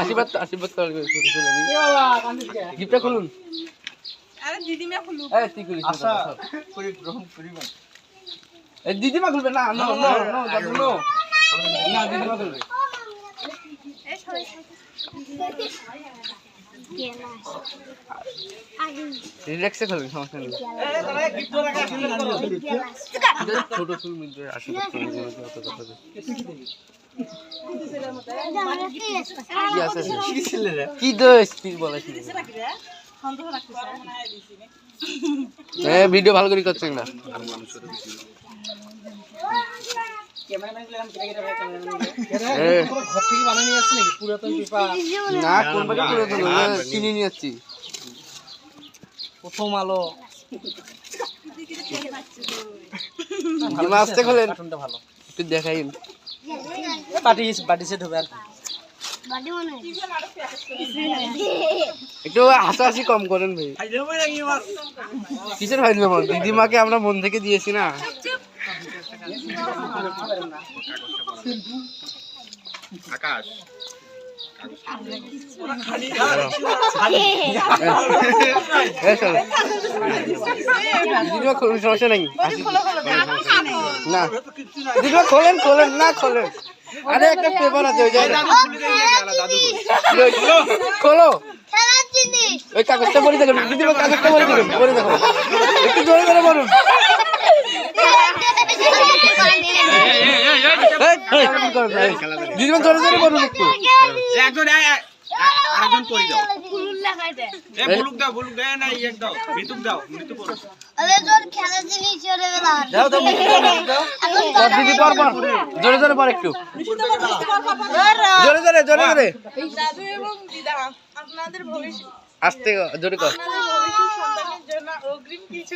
আশীর্বাদ আশীর্বাদ গিফটটা খুলুন। আরে দিদিমা খুলবে না নো নো নো দাদু নো। না দিদিমা খুলবে। রিল্যাক্সে খুলবে সমস্যা নেই। ছোট চুল মিলবে কি অত কথা কি দোষ? তুই বলে ভিডিও ভালো করে করছেন না? প্রথম আলো। আসতে খোলেন ভালো। একটু দেখাই। পার্টি পার্টি সেট হবে আর কি। একটু হাসাহাসি কম করেন ভাই। কিসের আমার দিদিমাকে আমরা মন থেকে দিয়েছি না। দিদিমা খোলেন না আরে একটা আছে ওই খোলো ওই কাগজটা পরে দেখুন দিদিমা কাগজটা পরে একটু জোরে করে বলুন এই, এরকম করো। না, দিদিমা জোরে জোরে বলুন একটু। একজন আরেকজন দাও। জোরে জোরে পর একটু। জোরে জোরে জোরে জোরে দাদু আপনাদের ভবিষ্যৎ আস্তে জোরে কর জন্য অগ্রিম কিছু